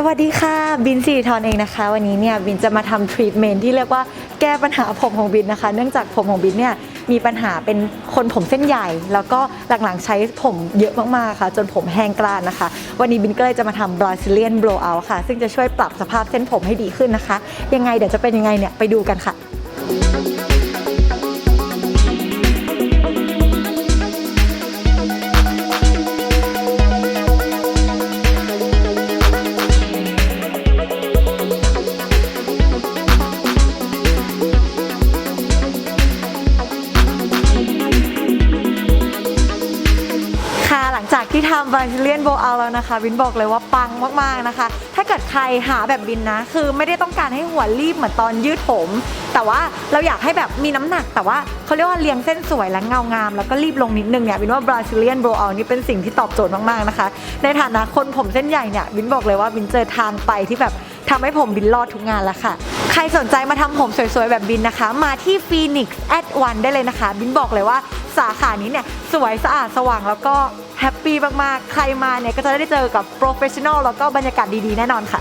สวัสดีค่ะ บินสิริธรเองนะคะ วันนี้เนี่ยบินจะมาทำทรีทเมนที่เรียกว่าแก้ปัญหาผมของบินนะคะ เนื่องจากผมของบินเนี่ยมีปัญหาเป็นคนผมเส้นใหญ่ แล้วก็หลังๆใช้ผมเยอะมากๆค่ะ จนผมแห้งกร้านนะคะ วันนี้บินก็เลยจะมาทำ Brazilian blowout ค่ะ ซึ่งจะช่วยปรับสภาพเส้นผมให้ดีขึ้นนะคะ ยังไงเดี๋ยวจะเป็นยังไงเนี่ยไปดูกันค่ะ ค่ะ หลังจากที่ทำ Brazilian b o w out แล้วนะคะ บินบอกเลยว่าปังมากๆนะคะ ถ้าเกิดใครหาแบบบินนะ คือไม่ได้ต้องการให้หัวรีบเหมือนตอนยืดผม แต่ว่าเราอยากให้แบบมีน้ำหนัก แต่ว่าเขาเรียกว่าเรียงเส้นสวยและเงางาม แล้วก็รีบลงนิดนึงเนี่ยบินว่า Brazilian b o w out นี่เป็นสิ่งที่ตอบโจทย์มากๆนะคะ ในฐานะคนผมเส้นใหญ่เนี่ยบินบอกเลยว่าบินเจอทางไปที่แบบทำให้ผมบินรอดทุกงานแล้วค่ะ ใครสนใจมาทำผมสวยๆ แบบบินนะคะ มาที่ Phoenix at one ได้เลยนะคะ บินบอกเลยว่าสาขานี้เนี่ย สวยสะอาดสว่างแล้วก็แฮปปี้มากๆ ใครมาเนี่ย ก็จะได้เจอกับโปรเฟชชั่นอลแล้วก็บรรยากาศดีๆ แน่นอนค่ะ